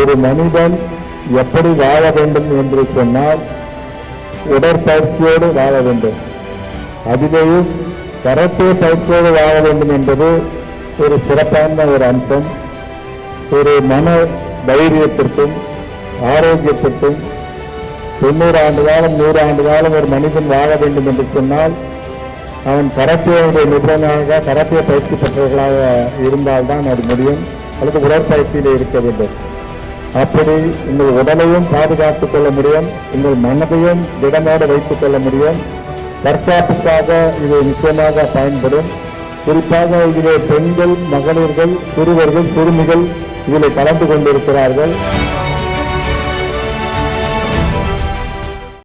ஒரு மனிதன் எப்படி வாழ வேண்டும் என்று சொன்னால் உடற்பயிற்சியோடு வாழ வேண்டும். அதிலேயும் கரத்தே பயிற்சியோடு வாழ வேண்டும் என்பது ஒரு சிறப்பான ஒரு அம்சம். ஒரு மன தைரியத்திற்கும் ஆரோக்கியத்திற்கும் தொண்ணூறு ஆண்டு காலம் நூறு ஆண்டு காலம் ஒரு மனிதன் வாழ வேண்டும் என்று சொன்னால் அவன் கராத்தேயுடைய நிபுணனாக கராத்தே பயிற்சி பெற்றவர்களாக இருந்தால்தான் அது முடியும். அல்லது உடற்பயிற்சியில் இருக்க வேண்டும். அப்படி உங்கள் உடலையும் பாதுகாத்துக் கொள்ள முடியும். உங்கள் மனதையும் திடமோடு வைத்துக் கொள்ள முடியும். தற்காப்புக்காக இது நிச்சயமாக பயன்படும். குறிப்பாக இதிலே பெண்கள் மகளிர்கள் சிறுவர்கள் சிறுமிகள் இதில் கலந்து கொண்டிருக்கிறார்கள்.